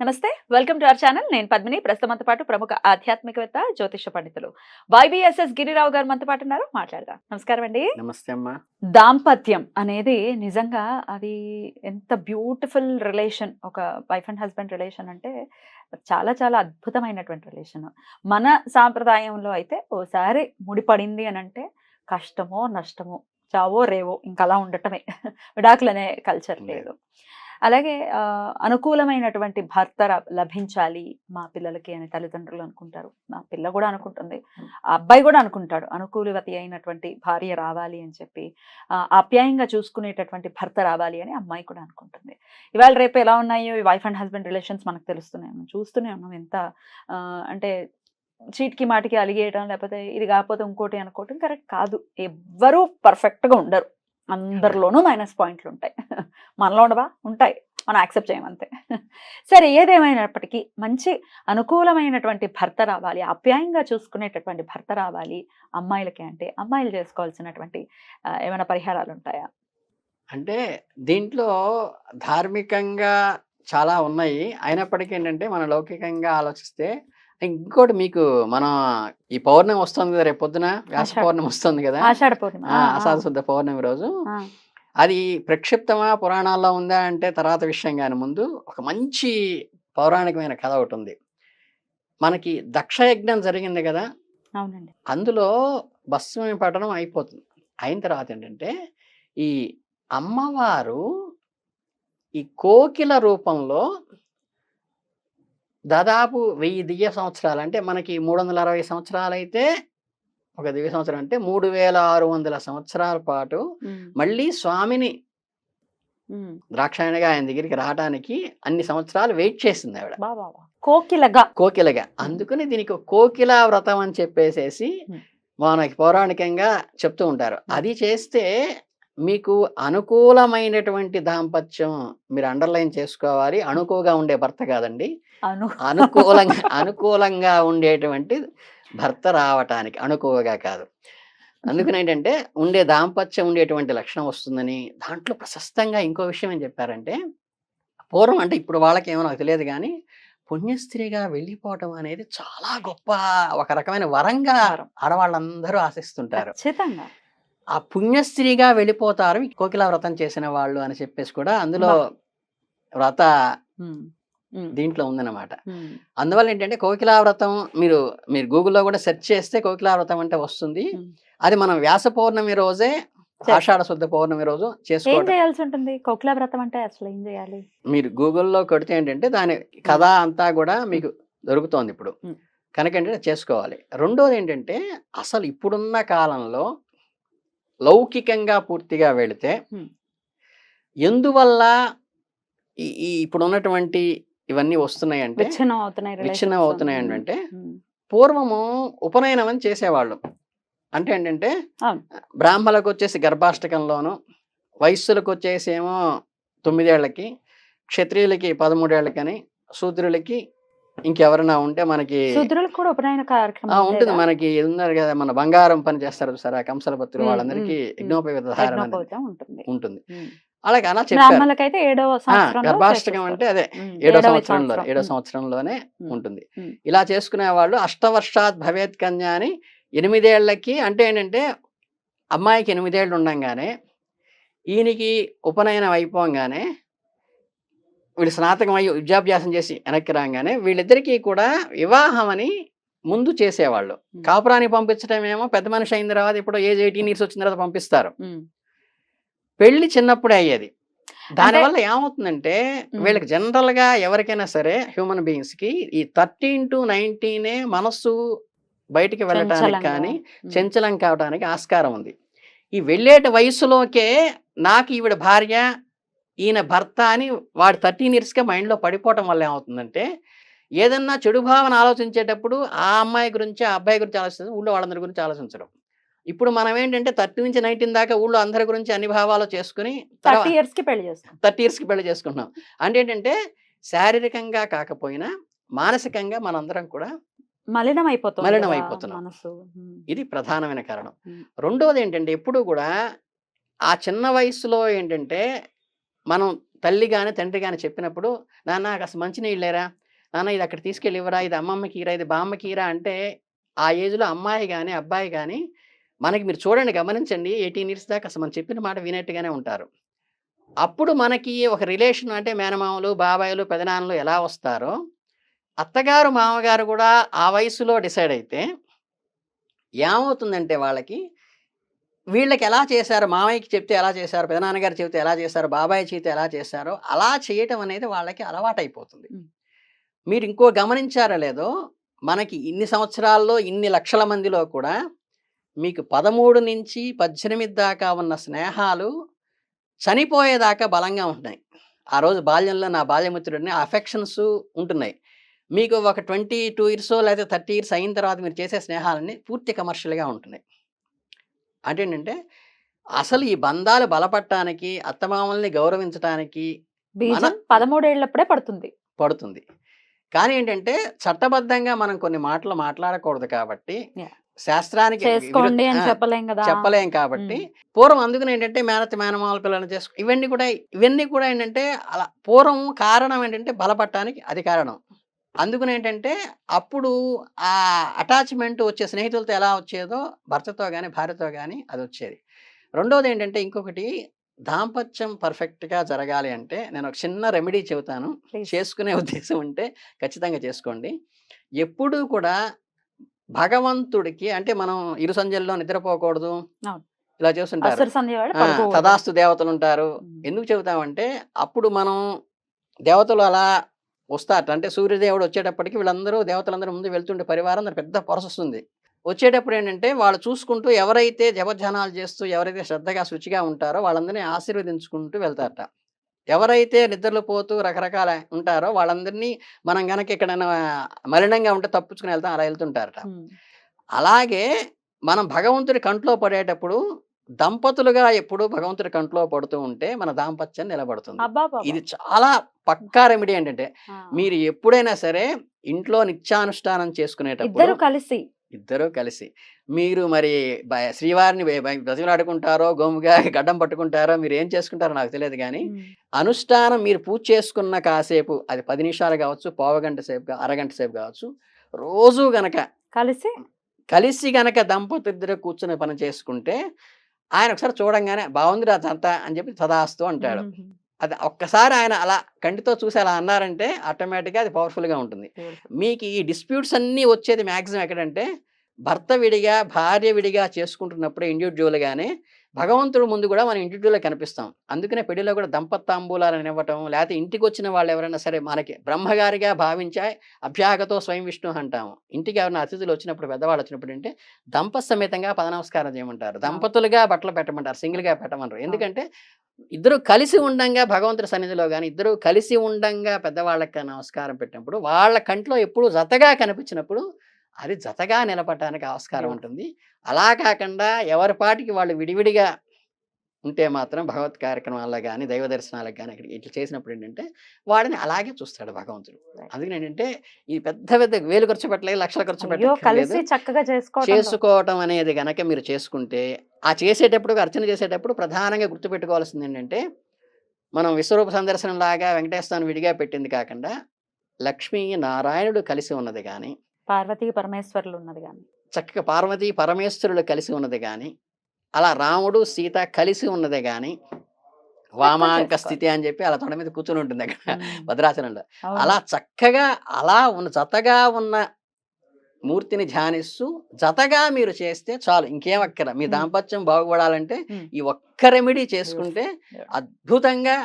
నమస్తే welcome to our channel. నేను పద్మిని. ప్రస్తుతంతో పాటు ప్రముఖ ఆధ్యాత్మికవేత్త జ్యోతిష పండితులు వైబిఎస్ఎస్ గిరిరావు గారు మనతో పాటు ఉన్నారు. మాట్లాడదాం. నమస్కారం అండి. నమస్తే అమ్మా. దాంపత్యం అనేది నిజంగా అది ఎంత బ్యూటిఫుల్ రిలేషన్. ఒక వైఫ్ అండ్ హస్బెండ్ రిలేషన్ అంటే చాలా చాలా అద్భుతమైనటువంటి రిలేషన్. మన సాంప్రదాయంలో అయితే ఓసారి ముడిపడింది అని అంటే కష్టమో నష్టమో చావో రేవో ఇంకా అలా ఉండటమే. విడాకులు అనే కల్చర్ లేదు. అలాగే అనుకూలమైనటువంటి భర్త లభించాలి మా పిల్లలకి అని తల్లిదండ్రులు అనుకుంటారు. మా పిల్ల కూడా అనుకుంటుంది. ఆ అబ్బాయి కూడా అనుకుంటాడు. అనుకూలవతి అయినటువంటి భార్య రావాలి అని చెప్పి ఆప్యాయంగా చూసుకునేటటువంటి భర్త రావాలి అని అమ్మాయి కూడా అనుకుంటుంది. ఇవాళ రేపు ఎలా ఉన్నాయో ఈ వైఫ్ అండ్ హస్బెండ్ రిలేషన్స్ మనకు తెలుస్తున్నాయి. మనం చూస్తూనే ఉన్నాం ఎంత అంటే చీటికి మాటికి అలిగేయడం లేకపోతే ఇది కాకపోతే ఇంకోటి అనుకోవటం కరెక్ట్ కాదు. ఎవ్వరూ పర్ఫెక్ట్గా ఉండరు. అందరిలోనూ మైనస్ పాయింట్లు ఉంటాయి. మనలో ఉండవా? ఉంటాయి. మనం యాక్సెప్ట్ చేయమంతే సరే ఏదేమైనప్పటికీ మంచి అనుకూలమైనటువంటి భర్త రావాలి. ఆప్యాయంగా చూసుకునేటటువంటి భర్త రావాలి అమ్మాయిలకి అంటే అమ్మాయిలు చేసుకోవాల్సినటువంటి ఏమైనా పరిహారాలు ఉంటాయా? అంటే దీంట్లో ధార్మికంగా చాలా ఉన్నాయి. అయినప్పటికీ ఏంటంటే మన లౌకికంగా ఆలోచిస్తే ఇంకోటి మీకు మన ఈ పౌర్ణమి వస్తుంది కదా రేపు పొద్దున వ్యాస. పౌర్ణమి వస్తుంది కదా? ఆషాఢ పౌర్ణిమ. శుద్ధ పౌర్ణమి రోజు. అది ప్రక్షిప్తమా పురాణాల్లో ఉందా అంటే తర్వాత విషయం కానీ ముందు ఒక మంచి పౌరాణికమైన కథ ఒకటి ఉంది. మనకి దక్షయజ్ఞం జరిగింది కదా? అవునండి. అందులో భస్మం పట్టడం అయిపోతుంది. అయిన తర్వాత ఏంటంటే ఈ అమ్మవారు ఈ కోకిల రూపంలో దాదాపు వెయ్యి దివ్య సంవత్సరాలు. అంటే మనకి మూడు వందల అరవై సంవత్సరాలు అయితే ఒక దివ్య సంవత్సరం అంటే మూడు వేల ఆరు వందల సంవత్సరాల పాటు మళ్ళీ స్వామిని ద్రాక్షాయణిగా ఆయన దగ్గరికి రావడానికి అన్ని సంవత్సరాలు వెయిట్ చేసింది ఆవిడ. కోకిలగా. కోకిలగా. అందుకని దీనికి కోకిల వ్రతం అని చెప్పేసేసి. మనకి పౌరాణికంగా చెప్తూ ఉంటారు. అది చేస్తే మీకు అనుకూలమైనటువంటి దాంపత్యం మీరు అండర్లైన్ చేసుకోవాలి. అణుకువగా ఉండే భర్త కాదండి. అనుకూలంగా అనుకూలంగా ఉండేటువంటి భర్త రావటానికి అణుకువగా కాదు. అందుకని ఏంటంటే ఉండే దాంపత్యం ఉండేటువంటి లక్షణం వస్తుందని దాంట్లో ప్రశస్తంగా ఇంకో విషయం ఏం చెప్పారంటే పూర్వం అంటే ఇప్పుడు వాళ్ళకి ఏమో నాకు తెలియదు కానీ పుణ్యస్త్రీగా వెళ్ళిపోవటం అనేది చాలా గొప్ప ఒక రకమైన వరంగా ఆడవాళ్ళందరూ ఆశిస్తుంటారు. ఖచ్చితంగా. ఆ పుణ్యస్త్రీగా వెళ్ళిపోతారు కోకిల వ్రతం చేసిన వాళ్ళు అని చెప్పేసి కూడా అందులో. వ్రత దీంట్లో ఉందన్నమాట. అందువల్ల ఏంటంటే కోకిలా వ్రతం మీరు మీరు గూగుల్లో కూడా సెర్చ్ చేస్తే కోకిలా వ్రతం అంటే వస్తుంది. అది మనం వ్యాస పౌర్ణమి రోజే. ఆషాఢ శుద్ధ పౌర్ణమి రోజు ఏం చేసుకోవడం. చేయాల్సి ఉంటుంది కోకిల వ్రతం అంటే అసలు ఏం చేయాలి? మీరు గూగుల్లో కొడితే ఏంటంటే దాని కథ అంతా కూడా మీకు దొరుకుతోంది ఇప్పుడు. కనుక ఏంటంటే చేసుకోవాలి. రెండోది ఏంటంటే అసలు ఇప్పుడున్న కాలంలో లౌకికంగా పూర్తిగా వెళితే. ఎందువల్ల ఈ ఈ ఇవన్నీ విచ్ఛిన్నం అవుతున్నాయి విచ్ఛిన్నం. అవుతున్నాయి ఏంటంటే ఉమ్, పూర్వము ఉపనయనం అని చేసేవాళ్ళు అంటే ఏంటంటే అవును. బ్రాహ్మలకు వచ్చేసి గర్భాష్టకంలోను వైశ్యులకు వచ్చేసి ఏమో తొమ్మిదేళ్ళకి క్షత్రియులకి పదమూడేళ్ళకని శూద్రులకి ఇంకెవరైనా ఉంటే మనకి శూద్రులకు కూడా ఉపనయన కార్యక్రమం ఆ, ఉంటుంది? మనకి ఉన్నారు కదా మన బంగారం పని చేస్తారు సరే కంసల భక్తులు ఉమ్, వాళ్ళందరికీ. యజ్ఞోపేత ఉంటుంది. అలాగే అలా చెప్పారు గర్భాష్టకం. అంటే అదే ఏడో సంవత్సరంలో సంవత్సరం. ఏడో సంవత్సరంలోనే. ఉంటుంది. ఇలా చేసుకునే వాళ్ళు అష్టవర్షాత్ భవేత్ కన్య అని ఎనిమిదేళ్ళకి అంటే ఏంటంటే అమ్మాయికి ఎనిమిదేళ్ళు ఉండంగానే ఈయనకి ఉపనయనం అయిపోగానే వీళ్ళు స్నాతకం అయ్యి విద్యాభ్యాసం చేసి వెనక్కి రాగానే వీళ్ళిద్దరికీ కూడా వివాహం అని ముందు చేసేవాళ్ళు ఉమ్. కాపురానికి పంపించడం ఏమో పెద్ద మనిషి అయిన తర్వాత ఇప్పుడు ఏజ్ ఎయిటీన్ ఇయర్స్ వచ్చిన తర్వాత పంపిస్తారు పెళ్ళి చిన్నప్పుడే అయ్యేది దానివల్ల ఏమవుతుందంటే. వీళ్ళకి జనరల్గా ఎవరికైనా సరే హ్యూమన్ బీయింగ్స్కి ఈ థర్టీన్ టు నైన్టీనే మనస్సు బయటికి వెళ్ళటానికి. కానీ చంచలం కావడానికి ఆస్కారం ఉంది ఈ వెళ్ళేట వయసులోకే నాకు ఈవిడ భార్య ఈయన భర్త అని వాడు థర్టీన్ ఇయర్స్కే మైండ్లో పడిపోవటం వల్ల ఏమవుతుందంటే ఏదన్నా చెడు భావన ఆలోచించేటప్పుడు ఆ అమ్మాయి గురించి ఆ అబ్బాయి గురించి ఆలోచించడం ఊళ్ళో వాళ్ళందరి గురించి ఆలోచించడం ఇప్పుడు మనం ఏంటంటే థర్టీ నుంచి నైన్టీన్ దాకా ఊళ్ళో అందరి గురించి అన్ని భావాలు చేసుకుని థర్టీ ఇయర్స్కి పెళ్ళి చేస్తాం థర్టీ ఇయర్స్కి పెళ్ళి చేసుకుంటున్నాం. అంటే ఏంటంటే శారీరకంగా కాకపోయినా మానసికంగా మనందరం కూడా మలినం అయిపోతుంది మలినం అయిపోతున్నాం. ఇది ప్రధానమైన కారణం. రెండవది ఏంటంటే ఎప్పుడు కూడా ఆ చిన్న వయసులో ఏంటంటే మనం తల్లి కానీ తండ్రి కానీ చెప్పినప్పుడు నాన్న కాస్త మంచినీళ్ళు లేరా? నాన్న ఇది అక్కడ తీసుకెళ్ళి ఇవ్వరా? ఇది అమ్మమ్మకి ఇరా ఇది బామ్మకి ఇరా అంటే ఆ ఏజ్లో అమ్మాయి కానీ అబ్బాయి కానీ మనకి మీరు చూడండి గమనించండి ఎయిటీన్ ఇయర్స్ దాకా అసలు మనం చెప్పిన మాట వినట్టుగానే ఉంటారు అప్పుడు మనకి ఒక రిలేషన్ అంటే మేనమామలు బాబాయిలు పెదనాన్నలు ఎలా వస్తారో అత్తగారు మామగారు కూడా ఆ వయసులో డిసైడ్ అయితే ఏమవుతుందంటే వాళ్ళకి వీళ్ళకి ఎలా చేశారు మామయ్యకి చెప్తే ఎలా చేశారు పెదనాన్నగారు చెప్తే ఎలా చేశారు బాబాయ్ చెప్తే ఎలా చేశారో అలా చేయటం అనేది వాళ్ళకి అలవాటైపోతుంది. మీరు ఇంకో గమనించారో లేదో మనకి ఇన్ని సంవత్సరాల్లో ఇన్ని లక్షల మందిలో కూడా మీకు పదమూడు నుంచి పద్దెనిమిది దాకా ఉన్న స్నేహాలు చనిపోయేదాకా బలంగా ఉంటున్నాయి. ఆ రోజు బాల్యంలో నా బాల్యమిత్రుడిని అఫెక్షన్స్ ఉంటున్నాయి. మీకు ఒక ట్వంటీ టూ ఇయర్స్ లేదా థర్టీ ఇయర్స్ అయిన తర్వాత మీరు చేసే స్నేహాలన్నీ పూర్తి కమర్షియల్గా ఉంటున్నాయి. అంటే ఏంటంటే అసలు ఈ బంధాలు బలపడటానికి అత్తమామల్ని గౌరవించడానికి పదమూడేళ్ళప్పుడే పడుతుంది. పడుతుంది. కానీ ఏంటంటే చట్టబద్ధంగా మనం కొన్ని మాటలు మాట్లాడకూడదు కాబట్టి. శాస్త్రానికి చేసుకోండి అని చెప్పలేం కదా! చెప్పలేం కాబట్టి పూర్వం అందుకని ఏంటంటే మేనత్త మేనమాల పిల్లలు చేసుకో ఇవన్నీ కూడా ఇవన్నీ కూడా ఏంటంటే అలా పూర్వం కారణం ఏంటంటే బలపడటానికి అది కారణం. అందుకని ఏంటంటే అప్పుడు ఆ అటాచ్మెంట్ వచ్చే స్నేహితులతో ఎలా వచ్చేదో భర్తతో కానీ భార్యతో కానీ అది వచ్చేది. రెండోది ఏంటంటే ఇంకొకటి దాంపత్యం పర్ఫెక్ట్గా జరగాలి అంటే నేను ఒక చిన్న రెమెడీ చెబుతాను. చేసుకునే ఉద్దేశం ఉంటే ఖచ్చితంగా చేసుకోండి. ఎప్పుడూ కూడా భగవంతుడికి అంటే మనం ఇరు సంధ్యల్లో నిద్రపోకూడదు. ఇలా చేస్తుంటారు. తదాస్తు దేవతలు ఉంటారు. ఎందుకు చెబుతామంటే అప్పుడు మనం దేవతలు అలా వస్తారట అంటే సూర్యదేవుడు వచ్చేటప్పటికి వీళ్ళందరూ దేవతలందరూ ముందు వెళ్తుంటే పరివారం పెద్ద పొరస వస్తుంది. వచ్చేటప్పుడు ఏంటంటే వాళ్ళు చూసుకుంటూ ఎవరైతే జపధ్యానాలు చేస్తూ ఎవరైతే శ్రద్ధగా శుచిగా ఉంటారో వాళ్ళందరినీ ఆశీర్వదించుకుంటూ వెళ్తారట. ఎవరైతే నిద్రలు పోతూ రకరకాల ఉంటారో వాళ్ళందరినీ మనం గనక ఎక్కడైనా మలినంగా ఉంటే తప్పించుకుని వెళ్తాం అలా వెళ్తుంటారట. అలాగే మనం భగవంతుడి కంట్లో పడేటప్పుడు దంపతులుగా ఎప్పుడు భగవంతుడి కంట్లో పడుతూ ఉంటే మన దాంపత్యం నిలబడుతుంది. ఇది చాలా పక్కా రెమెడీ ఏంటంటే. మీరు ఎప్పుడైనా సరే ఇంట్లో నిత్యానుష్ఠానం చేసుకునేటప్పుడు కలిసి ఇద్దరు కలిసి మీరు మరి శ్రీవారిని బ్రతిమలాడుకుంటారో గోముగా గడ్డం పట్టుకుంటారో మీరు ఏం చేసుకుంటారో నాకు తెలియదు కానీ. అనుష్ఠానం మీరు పూజ చేసుకున్న కాసేపు అది పది నిమిషాలు కావచ్చు పావు గంట సేపు అరగంట సేపు కావచ్చు రోజు గనక కలిసి కలిసి గనక దంపతి ఇద్దరు కూర్చుని పని చేసుకుంటే ఆయన ఒకసారి చూడంగానే బాగుంది రా తంత అని చెప్పి తదాస్తు అంటాడు. అది ఒక్కసారి ఆయన అలా కంటితో చూసి అలా అన్నారంటే ఆటోమేటిక్గా అది పవర్ఫుల్గా ఉంటుంది. మీకు ఈ డిస్ప్యూట్స్ అన్నీ వచ్చేది మ్యాక్సిమం ఎక్కడంటే భర్త విడిగా భార్య విడిగా చేసుకుంటున్నప్పుడు ఇండివిజువల్గానే భగవంతుడు ముందు కూడా మనం ఇండివిజువల్గా కనిపిస్తాం. అందుకనే పెళ్ళిలో కూడా దంపత్తాంబూలాలను ఇవ్వటం లేకపోతే ఇంటికి వచ్చిన వాళ్ళు ఎవరైనా సరే మనకి బ్రహ్మగారిగా భావించా అభ్యాగతో స్వయం విష్ణు అంటాము. ఇంటికి ఎవరైనా అతిథులు వచ్చినప్పుడు పెద్దవాళ్ళు వచ్చినప్పుడు అంటే దంప సమేతంగా పద నమస్కారం చేయమంటారు దంపతులుగా బట్టలు పెట్టమంటారు సింగిల్గా పెట్టమన్నారు ఎందుకంటే ఇద్దరు కలిసి ఉండంగా భగవంతుడి సన్నిధిలో కానీ ఇద్దరు కలిసి ఉండంగా పెద్దవాళ్ళకి నమస్కారం పెట్టినప్పుడు వాళ్ళ కంట్లో ఎప్పుడు జతగా కనిపించినప్పుడు అది జతగా నిలబడటానికి ఆస్కారం. ఉంటుంది. అలా కాకుండా ఎవరి పాటికి వాళ్ళు విడివిడిగా ఉంటే మాత్రం భగవత్ కార్యక్రమాల్లో కానీ దైవ దర్శనాలకు కానీ అక్కడ ఇట్లా చేసినప్పుడు ఏంటంటే వాడిని అలాగే చూస్తాడు భగవంతుడు. అందుకని ఏంటంటే ఈ పెద్ద పెద్ద వేలు ఖర్చు పెట్టలేదు లక్షలు ఖర్చు పెట్టలేదు చక్కగా చేసుకోవటం అనేది గనక మీరు చేసుకుంటే ఆ చేసేటప్పుడు అర్చన చేసేటప్పుడు ప్రధానంగా గుర్తుపెట్టుకోవాల్సింది ఏంటంటే మనం విశ్వరూప సందర్శనం లాగా వెంకటేశ్వరాన్ని విడిగా పెట్టింది కాకుండా లక్ష్మీ నారాయణుడు కలిసి ఉన్నది కానీ పార్వతీ పరమేశ్వర్లు ఉన్నది కానీ చక్కగా పార్వతీ పరమేశ్వరుడు కలిసి ఉన్నది కానీ అలా రాముడు సీత కలిసి ఉన్నదే కానీ వామాంక. స్థితి అని చెప్పి అలా తొడ మీద కూర్చొని ఉంటుంది అక్కడ. భద్రాచలంలో. అలా చక్కగా అలా ఉన్న జతగా ఉన్న మూర్తిని ధ్యానిస్తూ జతగా మీరు చేస్తే చాలు ఇంకేం అక్కర మీ. దాంపత్యం బాగుపడాలంటే. ఈ ఒక్క రెమెడీ చేసుకుంటే. అద్భుతంగా